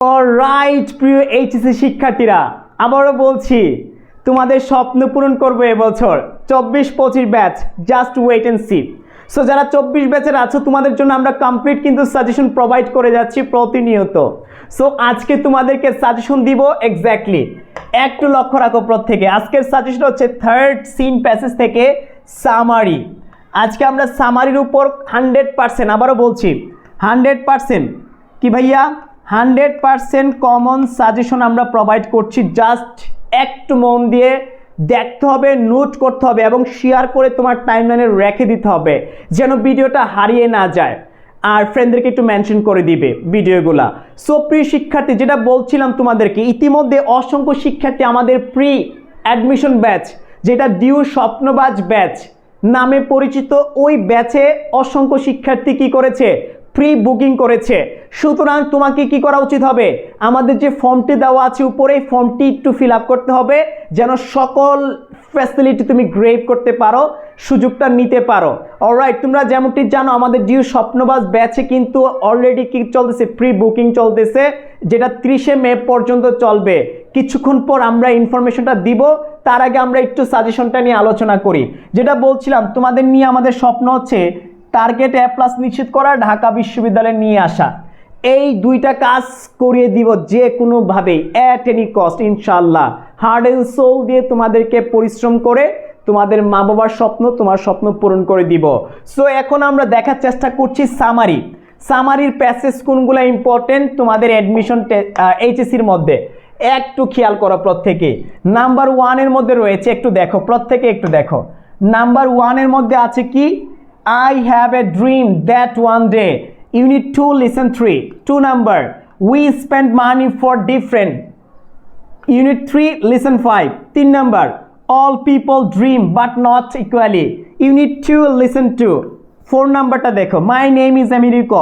Right প্রিয় HSC শিক্ষার্থীরা, আবারও বলছি, তোমাদের স্বপ্ন পূরণ করব এবছর। চব্বিশ পঁচিশ batch just wait and see so যারা চব্বিশ ব্যাচের আছো, তোমাদের জন্য আমরা কমপ্লিট কিন্তু সাজেশন প্রোভাইড করে যাচ্ছি প্রতিনিয়ত। সো আজকে তোমাদেরকে সাজেশন দিব এক্স্যাক্টলি একটু লক্ষ্য রাখো প্রত্যেকে। আজকের সাজেশন হচ্ছে থার্ড সিন প্যাসেজ থেকে সামারি আজকে আমরা সামারির উপর হান্ড্রেড পার্সেন্ট আবারও বলছি হান্ড্রেড পার্সেন্ট কি ভাইয়া? হান্ড্রেড পার্সেন্ট কমন সাজেশন আমরা প্রোভাইড করছি। জাস্ট একটু মন দিয়ে দেখতে হবে নোট করতে হবে এবং শেয়ার করে তোমার টাইমলাইনে রেখে দিতে হবে, যেন ভিডিওটা হারিয়ে না যায়। আর ফ্রেন্ডদেরকে একটু মেনশন করে দিবে ভিডিওগুলা। সো প্রিয় শিক্ষার্থী, যেটা বলছিলাম তোমাদেরকে, ইতিমধ্যে অসংখ্য শিক্ষার্থী আমাদের প্রি অ্যাডমিশন ব্যাচ যেটা ডিউ স্বপ্নবাজ ব্যাচ নামে পরিচিত, ওই ব্যাচে অসংখ্য শিক্ষার্থী কি করেছে? প্রি বুকিং করেছে। সুতরাং তোমাকে কি করা উচিত হবে? আমাদের যে ফর্মটি দেওয়া আছে উপরে ফর্মটি একটু ফিল করতে হবে, যেন সকল ফ্যাসিলিটি তুমি গ্রেভ করতে পারো, সুযোগটা নিতে পারো। অলরাইট তোমরা যেমনটি জানো, আমাদের ডিউ স্বপ্নবাস ব্যাচে কিন্তু অলরেডি কি চলতেছে? প্রি বুকিং চলতেছে, যেটা ত্রিশে মে পর্যন্ত চলবে। কিছুক্ষণ পর আমরা ইনফরমেশনটা দিব, তার আগে আমরা একটু সাজেশনটা নিয়ে আলোচনা করি। যেটা বলছিলাম, তোমাদের নিয়ে আমাদের স্বপ্ন হচ্ছে টার্গেট এ প্লাস নিশ্চিত করা, ঢাকা বিশ্ববিদ্যালয়ে নিয়ে আসা। এই দুইটা কাজ করিয়ে দিব যে কোনোভাবেই অ্যাট এনি কস্ট ইনশাল্লাহ হার্ড অ্যান্ড সোল দিয়ে তোমাদেরকে পরিশ্রম করে তোমাদের মা বাবার স্বপ্ন, তোমার স্বপ্ন পূরণ করে দিব। সো এখন আমরা দেখার চেষ্টা করছি সামারি সামারির প্যাসেজ কোনগুলো ইম্পর্টেন্ট তোমাদের অ্যাডমিশন এইচএসির মধ্যে। একটু খেয়াল করো প্রত্যেকে। নাম্বার ওয়ানের মধ্যে রয়েছে, একটু দেখো, প্রত্যেকে একটু দেখো। নাম্বার ওয়ানের মধ্যে আছে কি? I have a dream that one day. You need to listen three. Two number. We spend money for different. Unit three, listen five. Three number. All people dream but not equally. Unit two, listen two. Four number টা দেখো My name is Americo.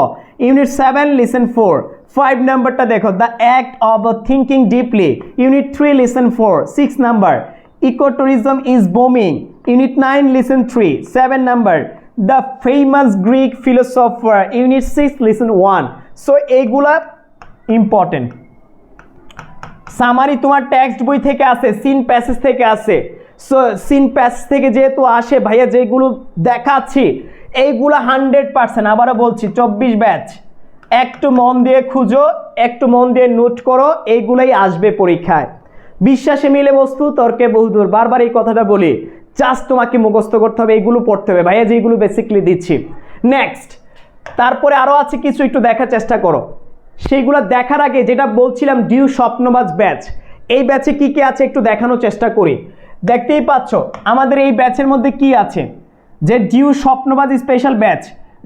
Unit seven, listen four. Five number টা দেখো The act of thinking deeply. Unit three, listen four. Six number. Ecotourism is booming. Unit nine, listen three. Seven number. The famous Greek philosopher unit six listen one so এইগুলা important summary তোমার text বই থেকে আসে scene passage থেকে আসে so scene passage থেকে যেহেতু আসে, ভাইয়া, যেগুলো দেখাচ্ছি এইগুলো হান্ড্রেড পার্সেন্ট আবারও বলছি, চব্বিশ ব্যাচ একটু মন দিয়ে খুঁজো, একটু মন দিয়ে নোট করো এইগুলোই আসবে পরীক্ষায়। বিশ্বাসে মিলে বস্তু, তর্কে বহুদূর। বারবার এই কথাটা বলি জাস্ট তোমাকে মুখস্থ করতে হবে, এইগুলো পড়তে হবে। ভাইয়া যেগুলো বেসিকলি দিচ্ছি। নেক্সট তারপরে আরও আছে কিছু, একটু দেখার চেষ্টা করো। সেইগুলো দেখার আগে যেটা বলছিলাম ডিউ স্বপ্নবাজ ব্যাচ এই ব্যাচে কি কি আছে একটু দেখানোর চেষ্টা করি। দেখতেই পাচ্ছ, আমাদের এই ব্যাচের মধ্যে কি আছে? যে DU Swapnobaj special batch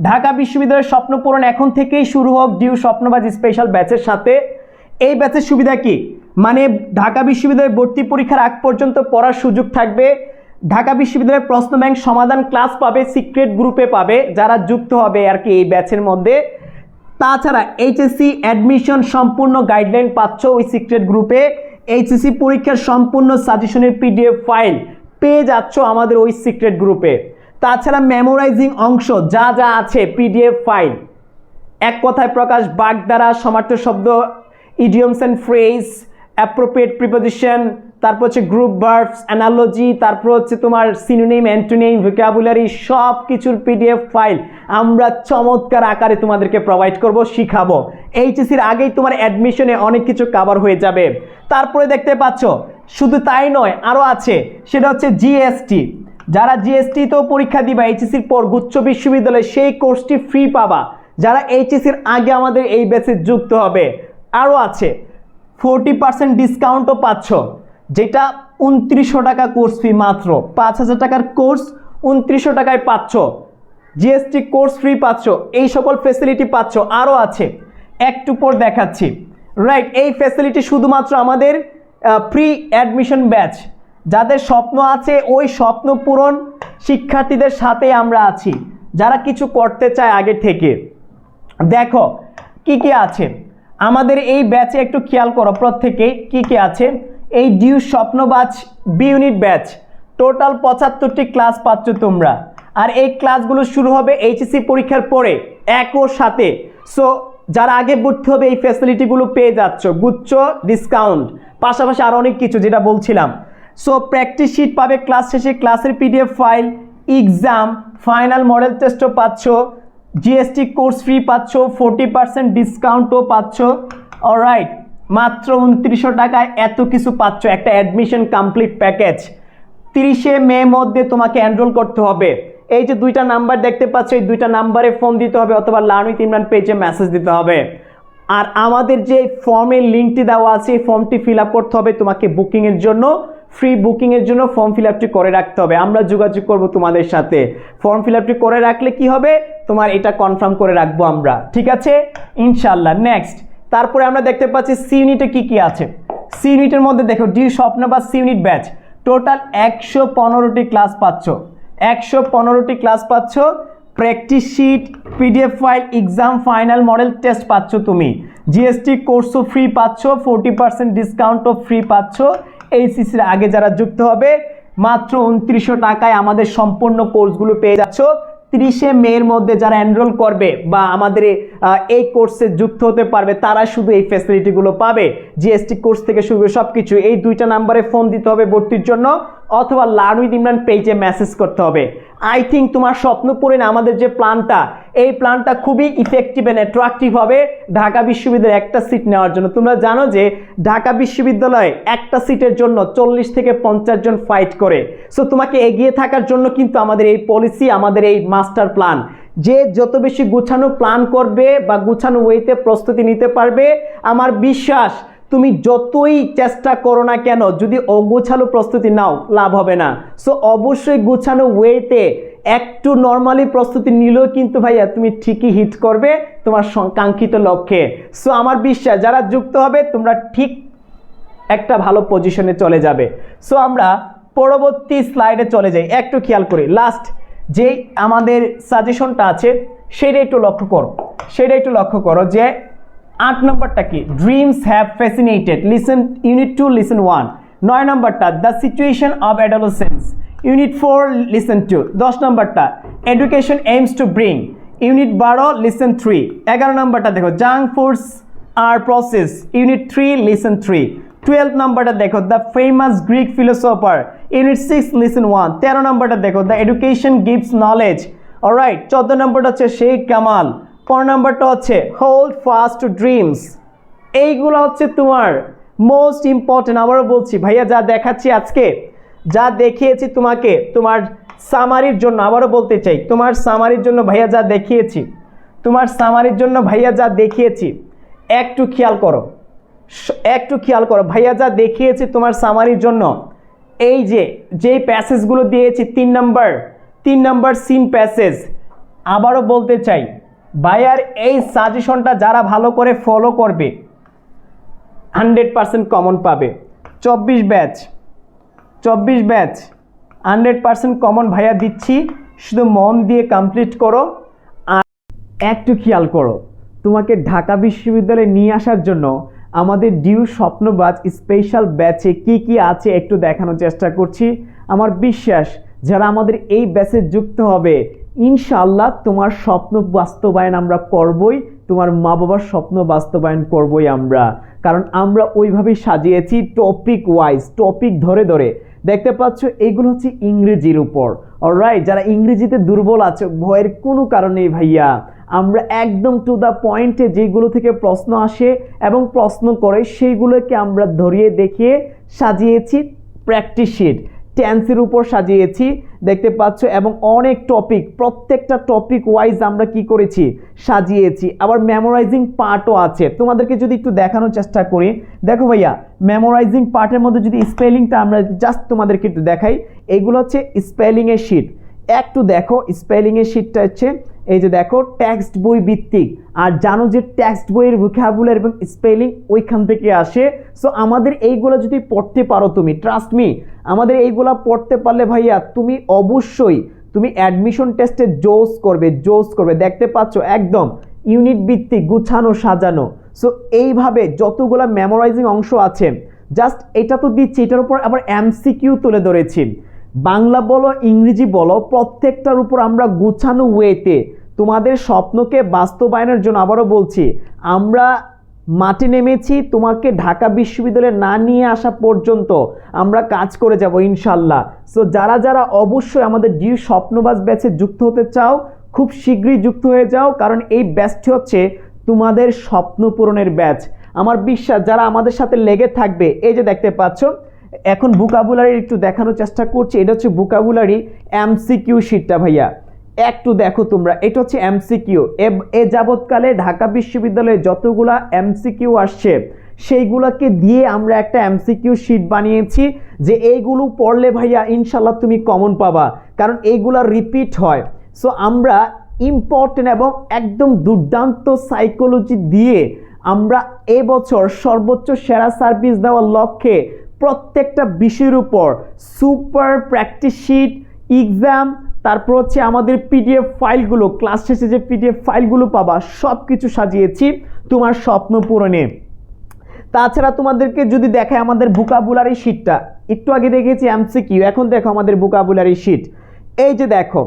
Dhaka বিশ্ববিদ্যালয়ের স্বপ্ন পূরণ এখন থেকেই শুরু হোক ডিউ স্বপ্নবাজ স্পেশাল ব্যাচের সাথে। এই ব্যাচের সুবিধা কি? মানে ঢাকা বিশ্ববিদ্যালয়ের ভর্তি পরীক্ষার আগ পর্যন্ত পড়ার সুযোগ থাকবে। ঢাকা বিশ্ববিদ্যালয়ের প্রশ্ন ব্যাংক সমাধান ক্লাস পাবে, সিক্রেট গ্রুপে পাবে, যারা যুক্ত হবে আর কি এই ব্যাচের মধ্যে। তাছাড়া এইচএসসি অ্যাডমিশন সম্পূর্ণ গাইডলাইন পাচ্ছ ওই সিক্রেট গ্রুপে। এইচএসসি পরীক্ষার সম্পূর্ণ সাজেশনের পিডিএফ ফাইল পেয়ে যাচ্ছ আমাদের ওই সিক্রেট গ্রুপে। তাছাড়া মেমোরাইজিং অংশ যা যা আছে পিডিএফ ফাইল এক কথায় প্রকাশ বাগ দ্বারা সমার্থ শব্দ idioms and phrase appropriate preposition তারপর হচ্ছে গ্রুপ ভার্বস অ্যানালজি তারপর হচ্ছে তোমার সিনোনিম অ্যান্টোনিম ভোকাবুলারি সব কিছুর পিডিএফ ফাইল আমরা চমৎকার আকারে তোমাদেরকে প্রোভাইড করব, শিখাবো। এইচএসির আগেই তোমার অ্যাডমিশনে অনেক কিছু কাভার হয়ে যাবে। তারপরে দেখতে পাচ্ছ, শুধু তাই নয় আরও আছে, সেটা হচ্ছে জিএসটি যারা জিএসটিতেও পরীক্ষা দিবা এইচএসির পর গুচ্ছ বিশ্ববিদ্যালয়ে সেই কোর্সটি ফ্রি পাবা। যারা এইচএসির আগে আমাদের এই ব্যাচে যুক্ত হবে আরও আছে ফোরটি পার্সেন্ট ডিসকাউন্টও পাচ্ছ। যেটা উনত্রিশশো টাকা কোর্স ফি মাত্র। পাঁচ হাজার টাকার কোর্স উনত্রিশশো টাকায় পাচ্ছ। জিএসটি কোর্স ফ্রি পাচ্ছ। এই সকল ফেসিলিটি পাচ্ছ। আরও আছে। একটু পর দেখাচ্ছি। রাইট এই ফেসিলিটি শুধুমাত্র আমাদের প্রি অ্যাডমিশন ব্যাচ যাদের স্বপ্ন আছে, ওই স্বপ্ন পূরণ শিক্ষার্থীদের সাথে আমরা আছি। যারা কিছু করতে চায় আগে থেকে। দেখো, কি কি আছে? আমাদের এই ব্যাচে একটু খেয়াল করো প্রত্যেকে কি কি আছে। এই DU Swapnobaj B unit batch. Total পঁচাত্তরটি class পাচ্ছ তোমরা। আর এই ক্লাসগুলো শুরু হবে এইচএসসি পরীক্ষার পরে একও সাথে সো, যারা আগে ভর্তি হবে এই ফ্যাসিলিটিগুলো পেয়ে যাচ্ছ। গুচ্ছ ডিসকাউন্ট পাশাপাশি আরও অনেক কিছু যেটা বলছিলাম। সো প্র্যাকটিস শিট পাবে ক্লাস শেষে, ক্লাসের PDF file exam final model টেস্টও পাচ্ছ। জিএসটি কোর্স ফ্রি পাচ্ছ ফোরটি পার্সেন্ট ডিসকাউন্টও পাচ্ছ। অলরাইট মাত্র উনত্রিশশো টাকায় এত কিছু পাচ্ছ, একটা অ্যাডমিশন কমপ্লিট প্যাকেজ তিরিশে মে মধ্যে তোমাকে এনরোল করতে হবে। এই যে দুইটা নাম্বার দেখতে পাচ্ছ, এই দুইটা নাম্বারে ফোন দিতে হবে অথবা লার্ন ইমরান পেজে মেসেজ দিতে হবে। আর আমাদের যে ফর্মের লিঙ্কটি দেওয়া আছে, এই ফর্মটি ফিল আপ করতে হবে তোমাকে বুকিংয়ের জন্য। ফ্রি বুকিংয়ের জন্য ফর্ম ফিল আপটি করে রাখতে হবে। আমরা যোগাযোগ করব তোমাদের সাথে। ফর্ম ফিল আপটি করে রাখলে কি হবে? তোমার এটা কনফার্ম করে রাখব আমরা। ঠিক আছে? ইনশাল্লাহ নেক্সট তারপরে আমরা দেখতে পাচ্ছি সি ইউনিটে কি কি আছে? সি ইউনিটের মধ্যে দেখো, ডি স্বপ্ন বা সি ইউনিট ব্যাচ। টোটাল একশো পনেরোটি ক্লাস পাচ্ছ। একশো পনেরোটি ক্লাস পাচ্ছ। Practice sheet PDF file exam final model test পাচ্ছ তুমি। জিএসটি কোর্সও ফ্রি পাচ্ছ ফোরটি পার্সেন্ট ডিসকাউন্টও ফ্রি পাচ্ছ। এইচসিসির আগে যারা যুক্ত হবে, মাত্র উনত্রিশশো টাকায় আমাদের সম্পূর্ণ কোর্সগুলো পেয়ে যাচ্ছ। তিরিশে মের মধ্যে যারা এনরোল করবে বা আমাদের এই কোর্সে যুক্ত হতে পারবে তারা শুধু এই ফ্যাসিলিটিগুলো পাবে। জিএসটি কোর্স থেকে শুরু সব কিছু এই দুইটা নাম্বারে ফোন দিতে হবে ভর্তির জন্য। অথবা লার্ন উইথ ইমরান পেজে মেসেজ করতে হবে। আই থিঙ্ক তোমার স্বপ্ন পূরণ আমাদের যে প্ল্যানটা, এই প্ল্যানটা খুবই ইফেক্টিভ অ্যান্ড অ্যাট্রাকটিভ হবে ঢাকা বিশ্ববিদ্যালয়ে একটা সিট নেওয়ার জন্য। তোমরা জানো যে ঢাকা বিশ্ববিদ্যালয়ে একটা সিটের জন্য চল্লিশ থেকে পঞ্চাশ জন ফাইট করে। সো তোমাকে এগিয়ে থাকার জন্য কিন্তু আমাদের এই পলিসি আমাদের এই মাস্টার প্ল্যান যে যত বেশি গুছানো প্ল্যান করবে বা গুছানো ওয়েতে প্রস্তুতি নিতে পারবে, আমার বিশ্বাস তুমি যতই চেষ্টা করো না কেন, যদি অগোছালো প্রস্তুতি নাও, লাভ হবে না। সো অবশ্যই গুছানো ওয়েতে একটু নর্মালি প্রস্তুতি নিলেও কিন্তু ভাইয়া তুমি ঠিকই হিট করবে তোমার কাঙ্ক্ষিত লক্ষ্যে। সো আমার বিশ্বাস, যারা যুক্ত হবে, তোমরা ঠিক একটা ভালো পজিশনে চলে যাবে। সো আমরা পরবর্তী স্লাইডে চলে যাই। একটু খেয়াল করি। লাস্ট যে আমাদের সাজেশনটা আছে সেটা একটু লক্ষ্য করো। সেটা একটু লক্ষ্য করো যে আট নম্বরটা কি? Dreams have fascinated listen unit two listen one নয় নম্বরটা the situation of adolescence unit four listen two দশ নম্বরটা education aims to bring unit বারো লিসেন থ্রি এগারো নম্বরটা দেখো জাঙ্ক ফুডস আর process unit three listen three twelve নাম্বারটা দেখো the famous Greek philosopher unit six listen one তেরো নাম্বারটা দেখো the education gives knowledge alright চোদ্দ নম্বরটা হচ্ছে শেখ কামাল. পনেরো নম্বরটা হচ্ছে হোল্ড ফাস্ট ড্রিমস এইগুলো হচ্ছে তোমার মোস্ট ইম্পর্টেন্ট আবারও বলছি, ভাইয়া যা দেখাচ্ছি আজকে, যা দেখিয়েছি তোমাকে, তোমার সামারির জন্য, আবারও বলতে চাই, তোমার সামারির জন্য ভাইয়া যা দেখিয়েছি, তোমার সামারির জন্য ভাইয়া যা দেখিয়েছি, একটু খেয়াল করো একটু খেয়াল করো, ভাইয়া যা দেখিয়েছি তোমার সামারির জন্য, এই যে, যেই প্যাসেজগুলো দিয়েছি, তিন নাম্বার তিন নাম্বার সিন প্যাসেজ আবারও বলতে চাই ভাইয়ার এই সাজেশনটা যারা ভালো করে ফলো করবে হান্ড্রেড পার্সেন্ট কমন পাবে। চব্বিশ ব্যাচ চব্বিশ ব্যাচ হান্ড্রেড পার্সেন্ট কমন ভাইয়া দিচ্ছি। শুধু মন দিয়ে কমপ্লিট করো আর একটু খেয়াল করো, তোমাকে ঢাকা বিশ্ববিদ্যালয়ে নিয়ে আসার জন্য আমাদের ডিউ স্বপ্নবাজ স্পেশাল ব্যাচে কি কি আছে একটু দেখানোর চেষ্টা করছি। আমার বিশ্বাস, যারা আমাদের এই ব্যাচে যুক্ত হবে ইনশাআল্লাহ তোমার স্বপ্ন বাস্তবায়ন আমরা করবই, তোমার মা বাবার স্বপ্ন বাস্তবায়ন করবই আমরা। কারণ আমরা ওইভাবেই সাজিয়েছি টপিক ওয়াইজ টপিক ধরে ধরে। দেখতে পাচ্ছ, এগুলো হচ্ছে ইংরেজির উপর। অলরাইট যারা ইংরেজিতে দুর্বল আছে, ভয়ের কোনো কারণেই ভাইয়া। আমরা একদম টু দ্য পয়েন্টে যেগুলো থেকে প্রশ্ন আসে এবং প্রশ্ন করে, সেইগুলোকে আমরা ধরিয়ে দেখিয়ে সাজিয়েছি প্র্যাকটিস শিট টেন্সের উপর সাজিয়েছি। দেখতে পাচ্ছ, এবং অনেক টপিক প্রত্যেকটা টপিক ওয়াইজ আমরা কি করেছি? সাজিয়েছি। আবার মেমোরাইজিং পার্টও আছে। তোমাদেরকে যদি একটু দেখানোর চেষ্টা করি। দেখো ভাইয়া মেমোরাইজিং পার্টের মধ্যে যদি স্পেলিংটা আমরা জাস্ট তোমাদেরকে একটু দেখাই, এগুলো হচ্ছে স্পেলিংয়ের শিট একটু দেখো স্পেলিংয়ের শিটটা হচ্ছে এই যে দেখো টেক্সট বই ভিত্তিক। আর জানো যে টেক্সট বইয়ের ভোকাবুলার এবং স্পেলিং ওইখান থেকে আসে। সো আমাদের এইগুলো যদি পড়তে পারো তুমি ট্রাস্ট মি আমাদের এইগুলা পড়তে পারলে ভাইয়া তুমি অবশ্যই তুমি অ্যাডমিশন টেস্টে জোস করবে জোস করবে। দেখতে পাচ্ছ, একদম ইউনিট ভিত্তিক, গুছানো, সাজানো। সো এইভাবে যতগুলো মেমোরাইজিং অংশ আছে জাস্ট এটা তো দিচ্ছি, এটার উপর আবার এমসিকিউ তুলে ধরেছি। বাংলা বলো, ইংরেজি বলো, প্রত্যেকটার উপর আমরা গুছানো ওয়েতে তোমাদের স্বপ্নকে বাস্তবায়নের জন্য আবারও বলছি, আমরা মাটি নেমেছি, তোমাকে ঢাকা বিশ্ববিদ্যালয়ে না নিয়ে আসা পর্যন্ত আমরা কাজ করে যাব ইনশাল্লাহ। সো যারা যারা অবশ্যই আমাদের ডিউ স্বপ্নবাজ ব্যাচে যুক্ত হতে চাও, খুব শীঘ্রই যুক্ত হয়ে যাও, কারণ এই ব্যাচটি হচ্ছে তোমাদের স্বপ্ন পূরণের ব্যাচ। আমার বিশ্বাস, যারা আমাদের সাথে লেগে থাকবে, এই যে দেখতে পাচ্ছ এখন বুকাবুলারি একটু দেখানোর চেষ্টা করছি, এটা হচ্ছে বুকাবুলারি এমসিকিউ শিটটা ভাইয়া। একটু দেখো তোমরা, এটা হচ্ছে এমসিকিউ এ যাবৎকালে ঢাকা বিশ্ববিদ্যালয়ে যতগুলা এমসিকিউ আসছে, সেইগুলোকে দিয়ে আমরা একটা এমসিকিউ শিট বানিয়েছি যে এইগুলো পড়লে ভাইয়া ইনশাল্লাহ তুমি কমন পাবা, কারণ এইগুলা রিপিট হয়। সো আমরা ইম্পর্টেন্ট এবং একদম দুর্দান্ত সাইকোলজি দিয়ে আমরা এবছর সর্বোচ্চ সেরা সার্ভিস দেওয়ার লক্ষ্যে প্রত্যেকটা বিষয়ের উপর সুপার প্র্যাকটিস শিট এক্সাম তারপর হচ্ছে আমাদের পিডিএফ ফাইলগুলো ক্লাস শেষে যে পিডিএফ ফাইলগুলো পাবা সব কিছু সাজিয়েছি তোমার স্বপ্ন পূরণে। তাছাড়া তোমাদেরকে যদি দেখায় আমাদের বুকাবুলারি শিটটা একটু আগে দেখেছি এমসিকিউ এখন দেখো আমাদের বুকাবুলারি শিট এই যে দেখো,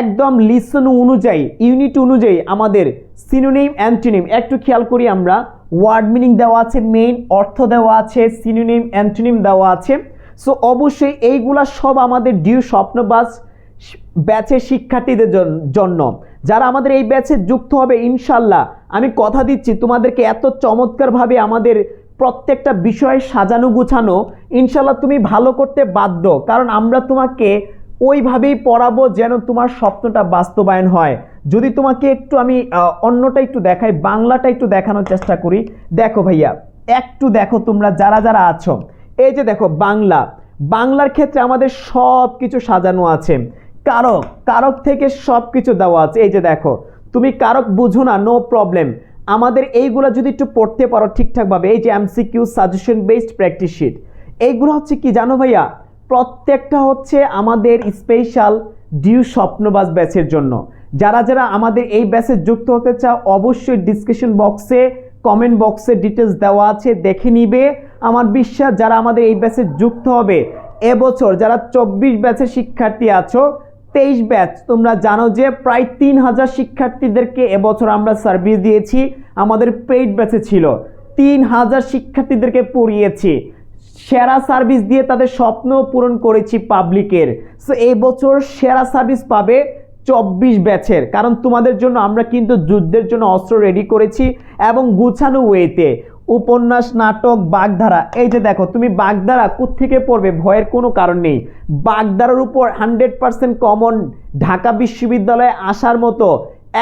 একদম লিসন অনুযায়ী ইউনিট অনুযায়ী আমাদের সিনোনিম অ্যান্টোনিম একটু খেয়াল করি আমরা ওয়ার্ড মিনিং দেওয়া আছে মেইন অর্থ দেওয়া আছে সিনোনিম অ্যান্টোনিম দেওয়া আছে। সো অবশ্যই এইগুলা সব আমাদের ডিউ স্বপ্নবাস ব্যাচের শিক্ষার্থীদের জন্য। যারা আমাদের এই ব্যাচে যুক্ত হবে, ইনশাল্লাহ। আমি কথা দিচ্ছি, তোমাদেরকে এত চমৎকারভাবে আমাদের প্রত্যেকটা বিষয় সাজানো গুছানো, ইনশাল্লাহ তুমি ভালো করতে বাধ্য। কারণ আমরা তোমাকে ওইভাবেই পড়াবো যেন তোমার স্বপ্নটা বাস্তবায়ন হয়। যদি তোমাকে একটু আমি অন্যটা একটু দেখাই, বাংলাটা একটু দেখানোর চেষ্টা করি। দেখো ভাইয়া, একটু দেখো তোমরা যারা যারা আছো। এই যে দেখো, বাংলা। বাংলার ক্ষেত্রে আমাদের সব কিছু সাজানো আছে। কারক কারক থেকে সব কিছু দেওয়া আছে। এই যে দেখো, তুমি কারক বুঝো না নো প্রবলেম আমাদের এইগুলো যদি একটু পড়তে পারো ঠিকঠাকভাবে, এই যে MCQ suggestion based practice sheet এইগুলো হচ্ছে কি জানো ভাইয়া? প্রত্যেকটা হচ্ছে আমাদের স্পেশাল ডিউ স্বপ্নবাজ ব্যাচের জন্য। যারা যারা আমাদের এই ব্যাচে যুক্ত হতে চাও, অবশ্যই ডিসক্রিপশন বক্সে কমেন্ট বক্সে ডিটেলস দেওয়া আছে, দেখে নিবে। আমার বিশ্বাস, যারা আমাদের এই ব্যাচে যুক্ত হবে, এবছর যারা চব্বিশ ব্যাচের শিক্ষার্থী আছো, তেইশ ব্যাচ, তোমরা জানো যে প্রায় তিন হাজার শিক্ষার্থীদেরকে এবছর আমরা সার্ভিস দিয়েছি। আমাদের পেইড ব্যাচে ছিল। তিন হাজার শিক্ষার্থীদেরকে পড়িয়েছি। সেরা সার্ভিস দিয়ে তাদের স্বপ্ন পূরণ করেছি পাবলিকের সো এই বছর সেরা সার্ভিস পাবে চব্বিশ ব্যাচের। কারণ তোমাদের জন্য আমরা কিন্তু যুদ্ধের জন্য অস্ত্র রেডি করেছি এবং গুছানো ওয়েতে উপন্যাস, নাটক, বাগধারা, এই যে দেখো, তুমি বাগধারা থেকে পড়বে ভয়ের কোনো কারণ নেই। বাগধারার উপর হান্ড্রেড পার্সেন্ট কমন ঢাকা বিশ্ববিদ্যালয়ে আসার মতো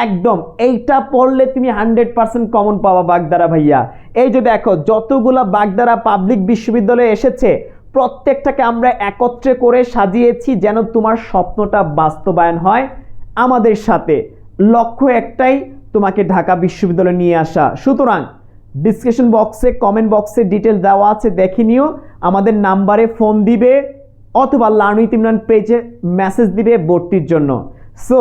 একদম এইটা পড়লে তুমি হান্ড্রেড পার্সেন্ট কমন পাবা বাগদারা ভাইয়া। এই যে দেখো, যতগুলা বাগদারা পাবলিক বিশ্ববিদ্যালয়ে এসেছে, প্রত্যেকটাকে আমরা একত্রে করে সাজিয়েছি যেন তোমার স্বপ্নটা বাস্তবায়ন হয়। আমাদের সাথে। লক্ষ্য একটাই, তোমাকে ঢাকা বিশ্ববিদ্যালয়ে নিয়ে আসা। সুতরাং ডিসক্রিপশন বক্সে কমেন্ট বক্সে ডিটেল দেওয়া আছে, দেখে নিও। আমাদের নাম্বারে ফোন দিবে, অথবা লার্ন উইথ ইমরান পেজে মেসেজ দিবে ভর্তির জন্য। সো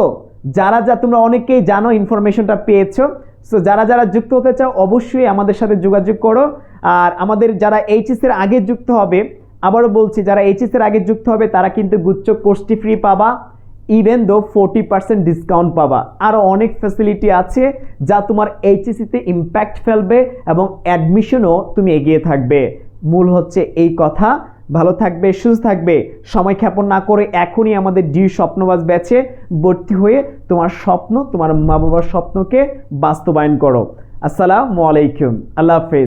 যারা যা তোমরা অনেকেই জানো ইনফরমেশনটা পেয়েছ। সো যারা যারা যুক্ত হতে চাও, অবশ্যই আমাদের সাথে যোগাযোগ করো। আর আমাদের যারা এইচএস এর আগে যুক্ত হবে, আবারও বলছি, যারা এইচএস এর আগে যুক্ত হবে, তারা কিন্তু গুচ্ছ কোর্সটি ফ্রি পাবা। Even though forty percent discount পাবা। আরও অনেক ফ্যাসিলিটি আছে যা তোমার এইচএসিতে ইম্প্যাক্ট ফেলবে এবং অ্যাডমিশনও তুমি এগিয়ে থাকবে। মূল হচ্ছে এই কথা। ভালো থাকবে, সুস্থ থাকবে। সময় ক্ষেপণ না করে এখনই আমাদের ডিউ স্বপ্নবাজ ব্যাচে ভর্তি হয়ে তোমার স্বপ্ন, তোমার মা বাবার স্বপ্নকে বাস্তবায়ন করো। আসসালামু আলাইকুম। আল্লাহ হাফেজ।